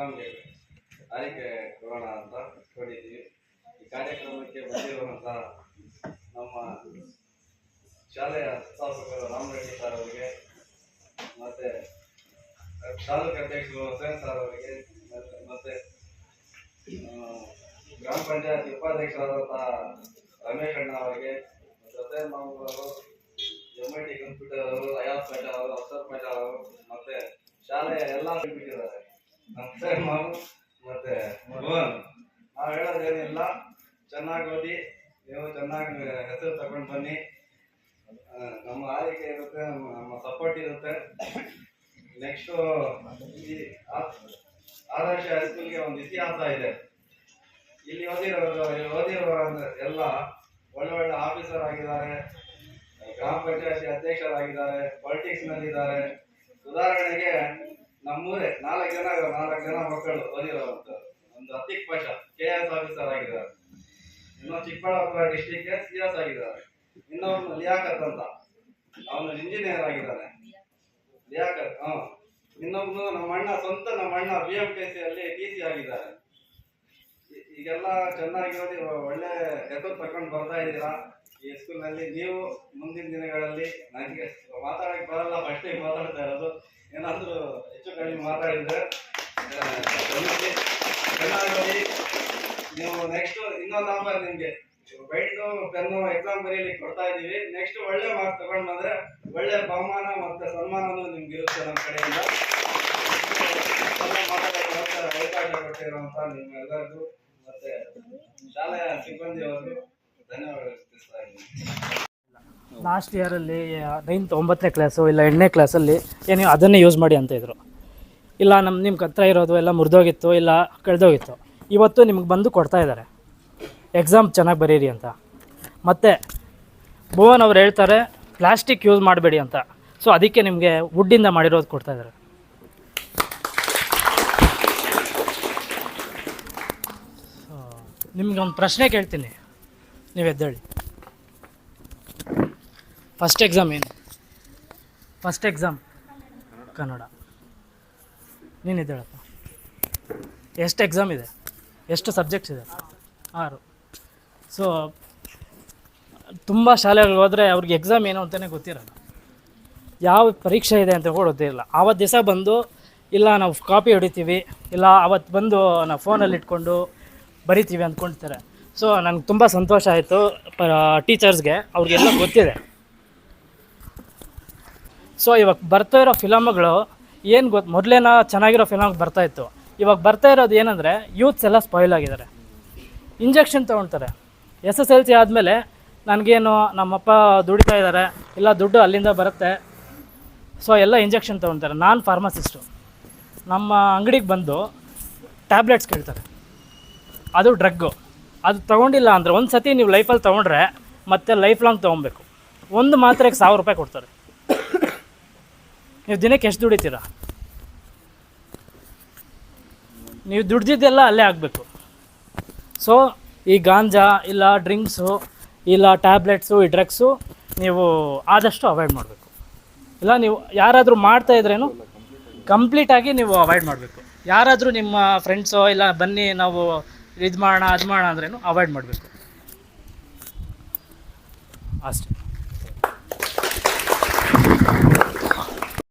ಎಕ್ಸಾಮ್ಗೆ ಆರೈಕೆ ಕೊಡೋಣ ಅಂತ ಕೊಟ್ಟಿದ್ದೀವಿ ಈ ಕಾರ್ಯಕ್ರಮಕ್ಕೆ ಬಂದಿರುವಂಥ ನಮ್ಮ ಶಾಲೆಯ ಸ್ಥಾಪಕರು ರಾಮರೆಡ್ಡಿ ಸರ್ ಅವರಿಗೆ, ಮತ್ತೆ ತಾಲೂಕು ಅಧ್ಯಕ್ಷರು ಹುಸೇನ್ ಸರ್ ಅವರಿಗೆ, ಮತ್ತೆ ಗ್ರಾಮ ಪಂಚಾಯತ್ ಉಪಾಧ್ಯಕ್ಷರಾದಂತಹ ರಮೇಶ್ ಅಣ್ಣ ಅವರಿಗೆ ಜೊತೆ ಮಾಮೂಲು ಎಂ ಐ ಟಿ ಕಂಪ್ಯೂಟರ್ ಅವರು, ಅಯಾಸ್ ಪೇಟೆ ಅವರು ಅಫ್ಸರ್ ಪೇಟೆ ಅವರು, ಮತ್ತೆ ಶಾಲೆಯ ಎಲ್ಲ ಬಿಟ್ಟಿದ್ದಾರೆ. ಮತ್ತೆ ಭುವನ್ ನಾವು ಹೇಳೋದೇನಿಲ್ಲ ಚೆನ್ನಾಗಿ ಓದಿ. ನೀವು ಚೆನ್ನಾಗಿ ಹೆಸರು ತಗೊಂಡು ಬನ್ನಿ. ನಮ್ಮ ಆರೈಕೆ ಇರುತ್ತೆ, ನಮ್ಮ- ಸಪೋರ್ಟ್ ಇರುತ್ತೆ. ನೆಕ್ಸ್ಟು ಆದರ್ಶ ಹೈಸ್ಕೂಲ್ಗೆ ಒಂದು ಇತಿಹಾಸ ಇದೆ. ಇಲ್ಲಿ ಓದಿರೋ ಇಲ್ಲಿ ಓದಿರೋ ಎಲ್ಲ ಒಳ್ಳೆ ಒಳ್ಳೆ ಆಫೀಸರ್ ಆಗಿದ್ದಾರೆ. ಗ್ರಾಮ ಪಂಚಾಯತಿ ಅಧ್ಯಕ್ಷರಾಗಿದ್ದಾರೆ. ಪಾಲಿಟಿಕ್ಸ್ ನಲ್ಲಿದ್ದಾರೆ. ಉದಾಹರಣೆಗೆ ನಮ್ಮೂರೇ, ನಾಲ್ಕು ಜನ ನಾಲ್ಕು ಜನ ಮಕ್ಕಳು ಓದಿರೋವಂಥದ್ದು ಒಂದು Atiq Pasha K S officer ಆಗಿದ್ದಾರೆ. ಇನ್ನೊಂದು ಚಿಕ್ಕಬಳ್ಳಾಪುರ ಡಿಸ್ಟಿಕ್ ಸಿ ಎಸ್ ಆಗಿದ್ದಾರೆ. ಇನ್ನೊಬ್ಬನು ಲಿಯಾಕತ್ ಅಂತ. ಅವನು ಇಂಜಿನಿಯರ್ ಆಗಿದ್ದಾನೆ. ಲಿಯಾಕತ್ ಹಾ ಇನ್ನೊಬ್ನು ನಮ್ಮ ಅಣ್ಣ, ಸ್ವಂತ ನಮ್ಮ ಅಣ್ಣ ಬಿ ಎಂ ಟಿ ಸಿ ಅಲ್ಲಿ ಟಿ ಸಿ ಆಗಿದ್ದಾರೆ ಈಗೆಲ್ಲ ಚೆನ್ನಾಗಿ ಒಳ್ಳೆ ಹೆಸರು ತಗೊಂಡು ಬರ್ತಾ ಇದ್ದೀರಾ? ಈ ಸ್ಕೂಲ್ನಲ್ಲಿ ನೀವು ಮುಂದಿನ ದಿನಗಳಲ್ಲಿ ನನಗೆ ಮಾತಾಡಕ್ಕೆ ಬರಲ್ಲ ಫಸ್ಟಿಗೆ ಮಾತಾಡ್ತಾ ಇರೋದು. ಏನಾದರೂ ಇನ್ನೊಂದು ಮಾರ್ಕ್ ಒಳ್ಳೆ ಬಹುಮಾನ ಮತ್ತೆ ನಿಮ್ಗೆ ಲಾಸ್ಟ್ ಇಯರಲ್ಲಿ ನೈನ್ತ್ ಒಂಬತ್ತನೇ ಕ್ಲಾಸು ಇಲ್ಲ ಎಂಟನೇ ಕ್ಲಾಸಲ್ಲಿ ಏನು ಅದನ್ನೇ ಯೂಸ್ ಮಾಡಿ ಅಂತ ಇದ್ರು. ಇಲ್ಲ ನಮ್ಮ ನಿಮ್ಮ ಹತ್ರ ಇರೋದು ಎಲ್ಲ ಮುರಿದೋಗಿತ್ತು, ಇಲ್ಲ ಕಳೆದೋಗಿತ್ತು. ಇವತ್ತು ನಿಮ್ಗೆ ಬಂದು ಕೊಡ್ತಾ ಇದ್ದಾರೆ ಎಕ್ಸಾಮ್ ಚೆನ್ನಾಗಿ ಬರೀರಿ ಅಂತ. ಮತ್ತು, ಭುವನ್ ಅವ್ರು ಹೇಳ್ತಾರೆ ಪ್ಲಾಸ್ಟಿಕ್ ಯೂಸ್ ಮಾಡಬೇಡಿ ಅಂತ. ಸೊ ಅದಕ್ಕೆ ನಿಮಗೆ ವುಡ್ಡಿಂದ ಮಾಡಿರೋದು ಕೊಡ್ತಾ ಇದ್ದಾರೆ ನಿಮ್ಗೆ ಒಂದು ಪ್ರಶ್ನೆ ಕೇಳ್ತೀನಿ. ನೀವು ಎದ್ದೇಳಿ. ಫಸ್ಟ್ ಎಕ್ಸಾಮ್ ಏನು? First exam Kannada. ನೀನಿದ್ದೇಳಪ್ಪ ಎಷ್ಟು ಎಕ್ಸಾಮ್ ಇದೆ? ಎಷ್ಟು ಸಬ್ಜೆಕ್ಟ್ಸ್ ಇದೆ? ಆರು. ಸೊ ತುಂಬ ಶಾಲೆಗಳಿಗೆ ಹೋದರೆ ಅವ್ರಿಗೆ ಎಕ್ಸಾಮ್ ಏನು ಅಂತಲೇ ಗೊತ್ತಿರಲ್ಲ. ಯಾವ ಪರೀಕ್ಷೆ ಇದೆ ಅಂತ ಕೂಡ ಗೊತ್ತಿರಲ್ಲ ಆವತ್ತು ದಿವಸ ಬಂದು, ಇಲ್ಲ ನಾವು ಕಾಪಿ ಹೊಡಿತೀವಿ, ಇಲ್ಲ ಅವತ್ತು ಬಂದು ನಾವು ಫೋನಲ್ಲಿ ಇಟ್ಕೊಂಡು ಬರಿತೀವಿ ಅಂದ್ಕೊಳ್ತಾರೆ ಸೊ ನನಗೆ ತುಂಬ ಸಂತೋಷ ಆಯಿತು ಟೀಚರ್ಸ್ಗೆ ಅವ್ರಿಗೆಲ್ಲ ಗೊತ್ತಿದೆ. ಸೊ ಇವಾಗ ಬರ್ತಾ ಇರೋ ಫಿಲಮ್ಗಳು ಏನು ಗೊತ್ತು ಮೊದಲೇನ ಚೆನ್ನಾಗಿರೋ ಫಿಲಮ್ ಬರ್ತಾ ಇತ್ತು. ಇವಾಗ ಬರ್ತಾ ಇರೋದು ಏನಂದರೆ ಯೂತ್ಸ್ ಎಲ್ಲ ಸ್ಪಾಯ್ಲ್ ಆಗಿದ್ದಾರೆ. ಇಂಜೆಕ್ಷನ್ ತೊಗೊಳ್ತಾರೆ ಎಸ್ ಎಸ್ ಎಲ್ ಸಿ ಆದಮೇಲೆ ನನಗೇನು, ನಮ್ಮಪ್ಪ ದುಡಿತಾ ಇದ್ದಾರೆ ಇಲ್ಲ ದುಡ್ಡು ಅಲ್ಲಿಂದ ಬರುತ್ತೆ. ಸೊ ಎಲ್ಲ ಇಂಜೆಕ್ಷನ್ ತೊಗೊಳ್ತಾರೆ ನಾನು ಫಾರ್ಮಸಿಸ್ಟು ನಮ್ಮ ಅಂಗಡಿಗೆ ಬಂದು ಟ್ಯಾಬ್ಲೆಟ್ಸ್ ಕೇಳ್ತಾರೆ. ಅದು ಡ್ರಗ್ಗು ಅದು ತೊಗೊಂಡಿಲ್ಲ ಅಂದರೆ ಒಂದು ಸತಿ ನೀವು ಲೈಫಲ್ಲಿ ತೊಗೊಂಡ್ರೆ ಮತ್ತೆ ಲೈಫ್ ಲಾಂಗ್ ತೊಗೊಬೇಕು. ಒಂದು ಮಾತ್ರೆಗೆ ಸಾವಿರ ರೂಪಾಯಿ ಕೊಡ್ತಾರೆ. ನೀವು ದಿನಕ್ಕೆ ಎಷ್ಟು ದುಡಿತೀರಾ? ನೀವು ದುಡ್ದಿದ್ದೆಲ್ಲ ಅಲ್ಲೇ ಆಗಬೇಕು. ಸೊ ಈ ಗಾಂಜಾ ಇಲ್ಲ ಡ್ರಿಂಕ್ಸು ಇಲ್ಲ ಟ್ಯಾಬ್ಲೆಟ್ಸು ಈ ಡ್ರಗ್ಸು ನೀವು ಆದಷ್ಟು ಅವಾಯ್ಡ್ ಮಾಡಬೇಕು. ಇಲ್ಲ, ನೀವು ಯಾರಾದರೂ ಮಾಡ್ತಾ ಇದ್ರೇನು ಕಂಪ್ಲೀಟಾಗಿ ನೀವು ಅವಾಯ್ಡ್ ಮಾಡಬೇಕು. ಯಾರಾದರೂ ನಿಮ್ಮ ಫ್ರೆಂಡ್ಸೋ ಇಲ್ಲ ಬನ್ನಿ ನಾವು ಇದು ಮಾಡೋಣ ಅದು ಮಾಡೋಣ ಅಂದ್ರೇನು ಅವಾಯ್ಡ್ ಮಾಡಬೇಕು. ಅಷ್ಟೇ.